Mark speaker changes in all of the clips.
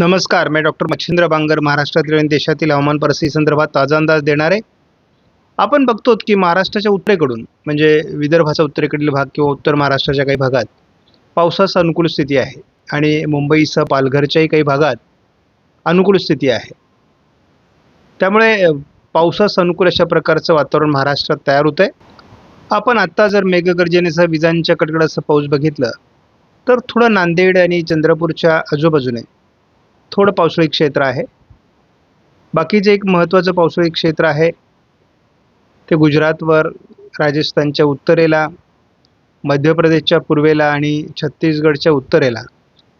Speaker 1: नमस्कार मी डॉक्टर मच्छिंद्र बांगर महाराष्ट्रातील आणि देशातील हवामान परिस्थिती संदर्भात ताजा अंदाज देणार. आहे आपण बघतो की महाराष्ट्राच्या उत्तरेकडून म्हणजे विदर्भाचा उत्तरेकडील भाग किंवा उत्तर महाराष्ट्राच्या काही भागात पावसास अनुकूल स्थिती आहे. आणि मुंबईसह पालघरच्याही काही भागात अनुकूल स्थिती आहे. त्यामुळे पावसास अनुकूल अशा प्रकारचं वातावरण महाराष्ट्रात तयार होतं आहे आपण आत्ता जर मेघगर्जनेसह विजांच्या कडकडाचं पाऊस बघितलं तर थोडं नांदेड आणि चंद्रपूरच्या आजूबाजूने थोडं पावसाळी क्षेत्र आहे. बाकीचे एक महत्त्वाचं पावसाळी क्षेत्र आहे ते गुजरातवर राजस्थानच्या उत्तरेला मध्य प्रदेशच्या पूर्वेला आणि छत्तीसगडच्या उत्तरेला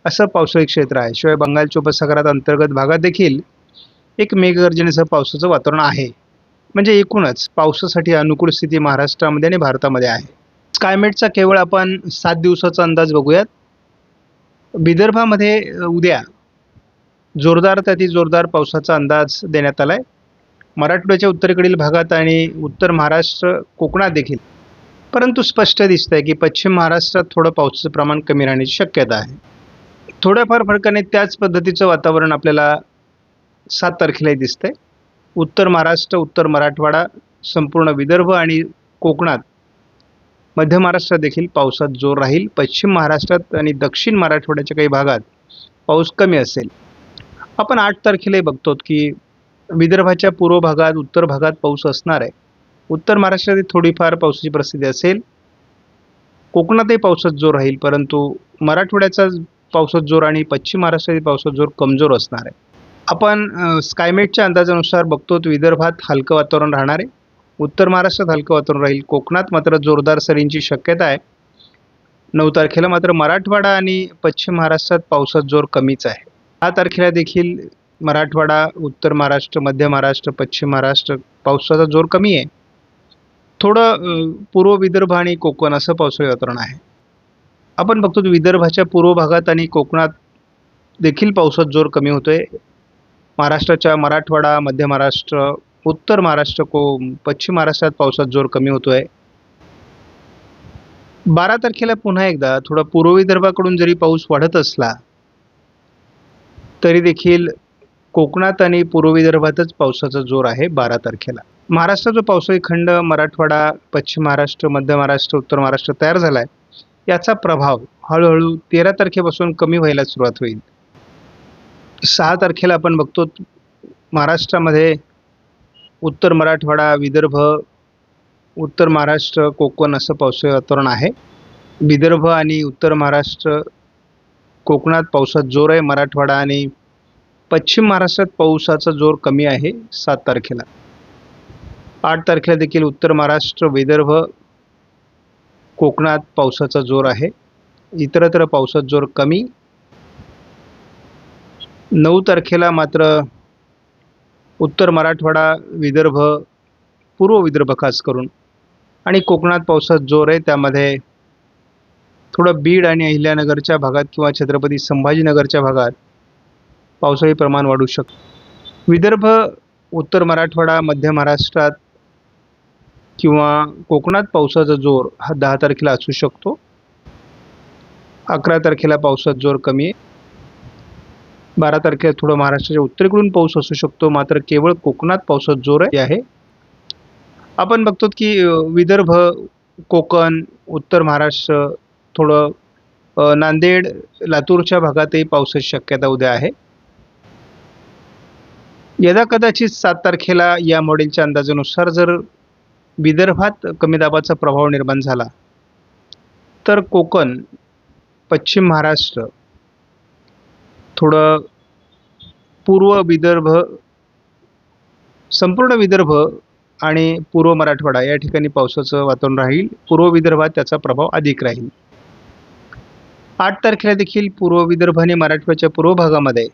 Speaker 1: असं पावसाळी क्षेत्र आहे. शिवाय बंगालच्या उपसागरात अंतर्गत भागात देखील एक मेघगर्जनेसह पावसाचं वातावरण आहे. म्हणजे एकूणच पावसासाठी अनुकूल स्थिती महाराष्ट्रामध्ये आणि भारतामध्ये आहे. स्कायमेटचा केवळ आपण सात दिवसाचा अंदाज बघूयात. विदर्भामध्ये उद्या जोरदार ते जोरदार पावसाचा अंदाज देण्यात आला आहे मराठवाड्याच्या उत्तरेकडील भागात आणि उत्तर महाराष्ट्र कोकणात देखील. परंतु स्पष्ट दिसत आहे की पश्चिम महाराष्ट्रात थोडं पावसाचं प्रमाण कमी राहण्याची शक्यता आहे. थोड्याफार फरकाने त्याच पद्धतीचं वातावरण आपल्याला सात तारखेलाही दिसतंय. उत्तर महाराष्ट्र उत्तर मराठवाडा संपूर्ण विदर्भ आणि कोकणात मध्य महाराष्ट्रात देखील पावसात जोर राहील. पश्चिम महाराष्ट्रात आणि दक्षिण मराठवाड्याच्या काही भागात पाऊस कमी असेल. आपण आठ तारखेलाही बघतो की विदर्भाच्या पूर्व भागात उत्तर भागात पाऊस असणार आहे. उत्तर महाराष्ट्रात थोडीफार पावसाची परिस्थिती असेल. कोकणातही पावसात जोर राहील परंतु मराठवाड्याचा पावसात जोर आणि पश्चिम महाराष्ट्रातील पावसात जोर कमजोर असणार आहे. आपण स्कायमेटच्या अंदाजानुसार बघतो विदर्भात हलकं वातावरण राहणार आहे. उत्तर महाराष्ट्रात हलकं वातावरण राहील. कोकणात मात्र जोरदार सरींची शक्यता आहे. नऊ तारखेला मात्र मराठवाडा आणि पश्चिम महाराष्ट्रात पावसात जोर कमीच आहे. दहा तारखेला देखील मराठवाडा उत्तर महाराष्ट्र मध्य महाराष्ट्र पश्चिम महाराष्ट्र पावसाचा जोर कमी आहे. थोडं पूर्व विदर्भ आणि कोकण असं पावसाळी वातावरण आहे. आपण बघतो विदर्भाच्या पूर्व भागात आणि कोकणात देखील पावसात जोर कमी होतोय. महाराष्ट्राच्या मराठवाडा मध्य महाराष्ट्र उत्तर महाराष्ट्र को पश्चिम महाराष्ट्रात पावसात जोर कमी होतोय. बारा तारखेला पुन्हा एकदा थोडा पूर्व विदर्भाकडून जरी पाऊस वाढत असला तरी देखील कोकणात आणि पूर्व विदर्भातच पावसाचा जोर आहे बारा तारखेला. महाराष्ट्राचा पावसाळी खंड मराठवाडा पश्चिम महाराष्ट्र मध्य महाराष्ट्र उत्तर महाराष्ट्र तयार झाला आहे याचा प्रभाव हळूहळू तेरा तारखेपासून कमी व्हायला सुरुवात होईल. सहा तारखेला आपण बघतो महाराष्ट्रामध्ये उत्तर मराठवाडा विदर्भ उत्तर महाराष्ट्र कोकण असं पावसाळी वातावरण आहे. विदर्भ आणि उत्तर महाराष्ट्र कोकणात पावसात जोर आहे मराठवाडा आणि पश्चिम महाराष्ट्रात पावसाचा जोर कमी आहे सात तारखेला. आठ तारखेला देखील उत्तर महाराष्ट्र विदर्भ कोकणात पावसाचा जोर आहे. इतरत्र पावसाचा जोर कमी. नऊ तारखेला मात्र उत्तर मराठवाडा विदर्भ पूर्व विदर्भ खास करून आणि कोकणात पावसात जोर आहे त्यामध्ये थोडं बीड आणि अहिल्यानगरच्या भागात किंवा छत्रपती संभाजीनगरच्या भागात पावसाळी प्रमाण वाढू शकतं विदर्भ उत्तर मराठवाडा मध्य महाराष्ट्रात किंवा कोकणात पावसाचा जोर हा दहा तारखेला असू शकतो. अकरा तारखेला पावसाचा जोर कमी आहे. बारा तारखेला थोडं महाराष्ट्राच्या उत्तरेकडून पाऊस असू शकतो मात्र केवळ कोकणात पावसाचा जोर आहे. आपण बघतो की विदर्भ कोकण उत्तर महाराष्ट्र थोडं नांदेड लातूरच्या भागातही पावसाची शक्यता उद्या आहे. यदा कदाचित सात तारखेला या मॉडेलच्या अंदाजानुसार जर विदर्भात कमी दाबाचा प्रभाव निर्माण झाला तर कोकण पश्चिम महाराष्ट्र थोडं पूर्व विदर्भ संपूर्ण विदर्भ आणि पूर्व मराठवाडा या ठिकाणी पावसाचं वातावरण राहील. पूर्व विदर्भात त्याचा प्रभाव अधिक राहील. आठ तारखेला देखील पूर्व विदर्भ आणि मराठवाड्याच्या पूर्व भागामध्ये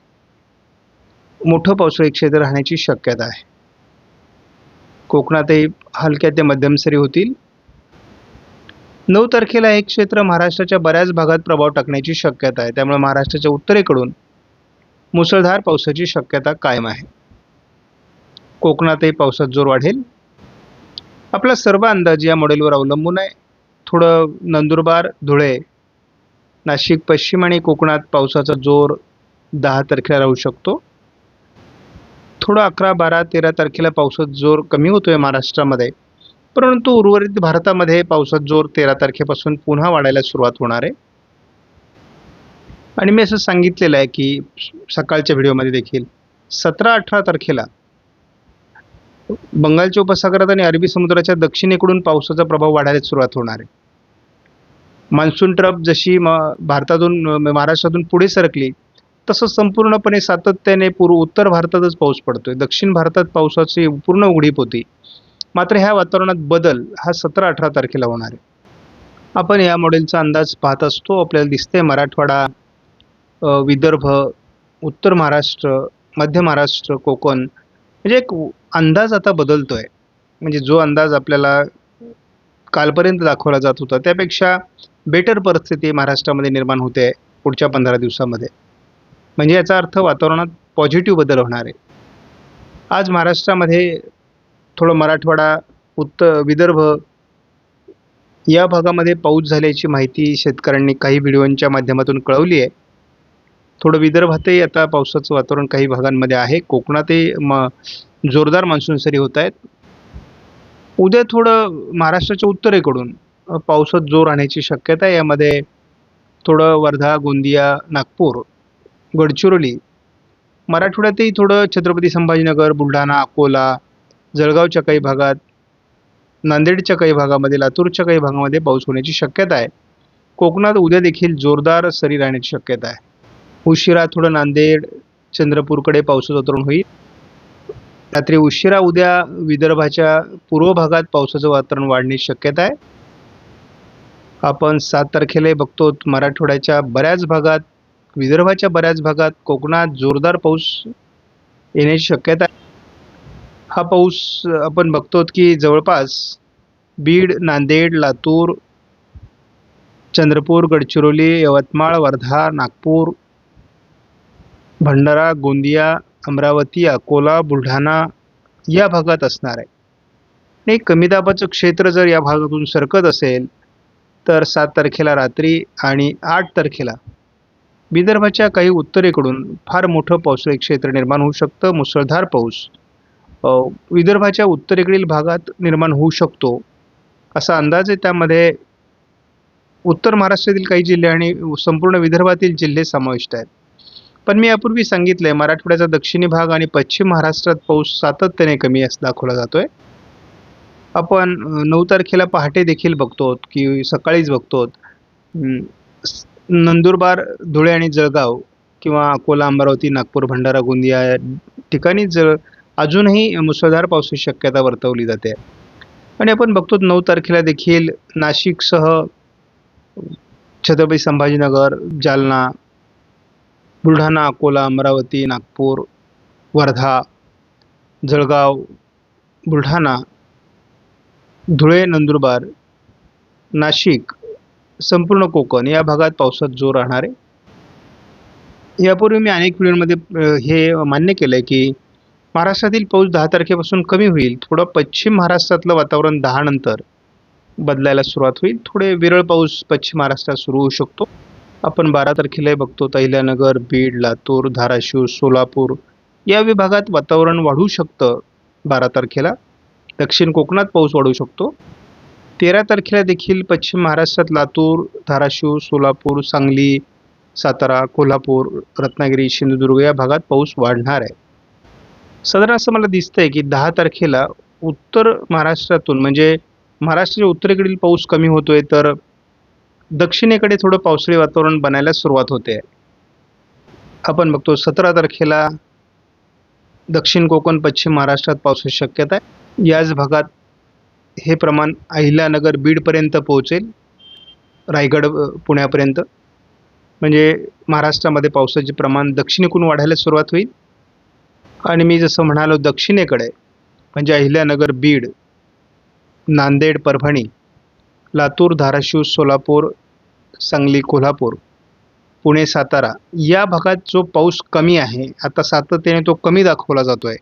Speaker 1: मोठं पावसाळी क्षेत्र राहण्याची शक्यता आहे. कोकणातही हलक्या ते मध्यम सरी होतील. नऊ तारखेला हे क्षेत्र महाराष्ट्राच्या बऱ्याच भागात प्रभाव टाकण्याची शक्यता आहे. त्यामुळे महाराष्ट्राच्या उत्तरेकडून मुसळधार पावसाची शक्यता कायम आहे. कोकणातही पावसात जोर वाढेल. आपला सर्व अंदाज या मॉडेलवर अवलंबून आहे. थोडं नंदुरबार धुळे नाशिक पश्चिम आणि कोकणात पावसाचा जोर दहा तारखेला राहू शकतो. थोडं अकरा बारा तेरा तारखेला पावसाचा जोर कमी होतोय महाराष्ट्रामध्ये. परंतु उर्वरित भारतामध्ये पावसाचा जोर तेरा तारखेपासून पुन्हा वाढायला सुरुवात होणार आहे. आणि मी असं सांगितलेलं आहे की सकाळच्या व्हिडिओमध्ये देखील सतरा अठरा तारखेला बंगालच्या उपसागरात आणि अरबी समुद्राच्या दक्षिणेकडून पावसाचा प्रभाव वाढायला सुरुवात होणार आहे. मान्सून ट्रप जशी म भारतातून महाराष्ट्रातून पुढे सरकली तसं संपूर्णपणे सातत्याने पूर्व उत्तर भारतातच पाऊस पडतोय. दक्षिण भारतात पावसाची पूर्ण उघडीप होती. मात्र ह्या वातावरणात बदल हा सतरा अठरा तारखेला होणार आहे. आपण या मॉडेलचा अंदाज पाहत असतो. आपल्याला दिसते मराठवाडा विदर्भ उत्तर महाराष्ट्र मध्य महाराष्ट्र कोकण म्हणजे एक अंदाज आता बदलतोय. म्हणजे जो अंदाज आपल्याला कालपर्यंत दाखवला जात होता. त्यापेक्षा बेटर परिस्थिती महाराष्ट्रामध्ये निर्माण होते पुढच्या पंधरा दिवसामध्ये. म्हणजे याचा अर्थ वातावरणात पॉझिटिव्ह बदल होणार आहे. आज महाराष्ट्रामध्ये थोडं मराठवाडा उत्तर विदर्भ या भागामध्ये पाऊस झाल्याची माहिती शेतकऱ्यांनी काही व्हिडिओंच्या माध्यमातून कळवली आहे. थोडं विदर्भातही आता पावसाचं वातावरण काही भागांमध्ये आहे. कोकणातही म जोरदार मान्सून सरी होत आहेत. उद्या थोडं महाराष्ट्राच्या उत्तरेकडून पावसात जोर राहण्याची शक्यता आहे. यामध्ये थोडं वर्धा गोंदिया नागपूर गडचिरोली मराठवाड्यातही थोडं छत्रपती संभाजीनगर बुलढाणा अकोला जळगावच्या काही भागात नांदेडच्या काही भागामध्ये लातूरच्या काही भागामध्ये पाऊस होण्याची शक्यता आहे. कोकणात उद्या देखील जोरदार सरी राहण्याची शक्यता आहे. उशिरा थोडं नांदेड चंद्रपूरकडे पावसाचं वातावरण होईल. रात्री उशिरा उद्या विदर्भाच्या पूर्व भागात पावसाचं वातावरण वाढण्याची शक्यता आहे. आपण सात तारखेला बघतो मराठवाड्याच्या बऱ्याच भागात विदर्भाच्या बऱ्याच भागात कोकणात जोरदार पाऊस येण्याची शक्यता आहे. हा पाऊस आपण बघतो की जवळपास बीड नांदेड लातूर चंद्रपूर गडचिरोली यवतमाळ वर्धा नागपूर भंडारा गोंदिया अमरावती अकोला बुलढाणा या भागात असणार आहे. आणि कमी दाबाचं क्षेत्र जर या भागातून सरकत असेल तर सात तारखेला रात्री आणि आठ तारखेला विदर्भाच्या काही उत्तरेकडून फार मोठं पावसाळी क्षेत्र निर्माण होऊ शकतं मुसळधार पाऊस. विदर्भाच्या उत्तरेकडील भागात निर्माण होऊ शकतो असा अंदाज आहे. त्यामध्ये उत्तर महाराष्ट्रातील काही जिल्हे आणि संपूर्ण विदर्भातील जिल्हे समाविष्ट आहेत. पण मी यापूर्वी सांगितलंय मराठवाड्याचा दक्षिणी भाग आणि पश्चिम महाराष्ट्रात पाऊस सातत्याने कमी असं दाखवला जातोय. आपण नऊ तारखेला पहाटे देखील बघतो की सकाळीच बघतो नंदुरबार धुळे आणि जळगाव किंवा अकोला अमरावती नागपूर भंडारा गोंदिया या ठिकाणी जळ अजूनही मुसळधार पावसाची शक्यता वर्तवली जाते. आणि आपण बघतो नऊ तारखेला देखील नाशिकसह छत्रपती संभाजीनगर जालना बुलढाणा अकोला अमरावती नागपूर वर्धा जळगाव बुलढाणा धुळे नंदुरबार नाशिक संपूर्ण कोकण या भागात पावसात जोर राहणार आहे. यापूर्वी मी अनेक व्हिडिओमध्ये हे मान्य केलं आहे की महाराष्ट्रातील पाऊस दहा तारखेपासून कमी होईल. थोडं पश्चिम महाराष्ट्रातलं वातावरण दहा नंतर बदलायला सुरुवात होईल. थोडे विरळ पाऊस पश्चिम महाराष्ट्रात सुरू होऊ शकतो. आपण बारा तारखेला बघतो तहिल्यानगर बीड लातूर धाराशिव सोलापूर या विभागात वातावरण वाढू शकतं बारा तारखेला. दक्षिण कोकणात पाऊस वाढू शकतो. तेरा तारखेला देखील पश्चिम महाराष्ट्रात लातूर धाराशिव सोलापूर सांगली सातारा कोल्हापूर रत्नागिरी सिंधुदुर्ग या भागात पाऊस वाढणार आहे. साधारण असं मला दिसतंय की दहा तारखेला उत्तर महाराष्ट्रातून म्हणजे महाराष्ट्राच्या उत्तरेकडील पाऊस कमी होतोय तर दक्षिणेकडे थोडं पावसाळी वातावरण बनायला सुरुवात होते. आपण बघतो सतरा तारखेला दक्षिण कोकण पश्चिम महाराष्ट्रात पावसाची शक्यता आहे. याच भागात हे प्रमाण अहिल्यानगर बीडपर्यंत पोहोचेल रायगड पुण्यापर्यंत. म्हणजे महाराष्ट्रामध्ये पावसाचे प्रमाण दक्षिणेकडून वाढायला सुरुवात होईल. आणि मी जसं म्हणालो दक्षिणेकडे म्हणजे अहिल्यानगर बीड नांदेड परभणी लातूर धाराशिव सोलापूर सांगली कोल्हापूर पुणे सातारा या भागात जो पाऊस कमी आहे आता सातत्याने तो कमी दाखवला जातो आहे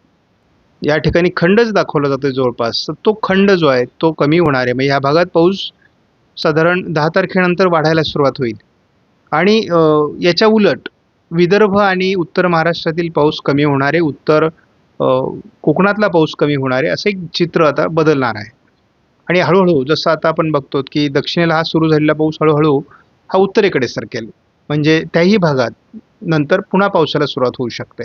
Speaker 1: या ठिकाणी खंडच दाखवला जातो आहे जवळपास. तर तो खंड जो आहे तो कमी होणार आहे. मग ह्या भागात पाऊस साधारण दहा तारखेनंतर वाढायला सुरुवात होईल. आणि याच्या उलट विदर्भ आणि उत्तर महाराष्ट्रातील पाऊस कमी होणारे उत्तर कोकणातला पाऊस कमी होणारे असं एक चित्र आता बदलणार आहे. आणि हळूहळू जसं आता आपण बघतो की दक्षिणेला हा सुरू झालेला पाऊस हळूहळू हा उत्तरेकडे सरकेल. म्हणजे त्याही भागात नंतर पुन्हा पावसाला सुरुवात होऊ शकते.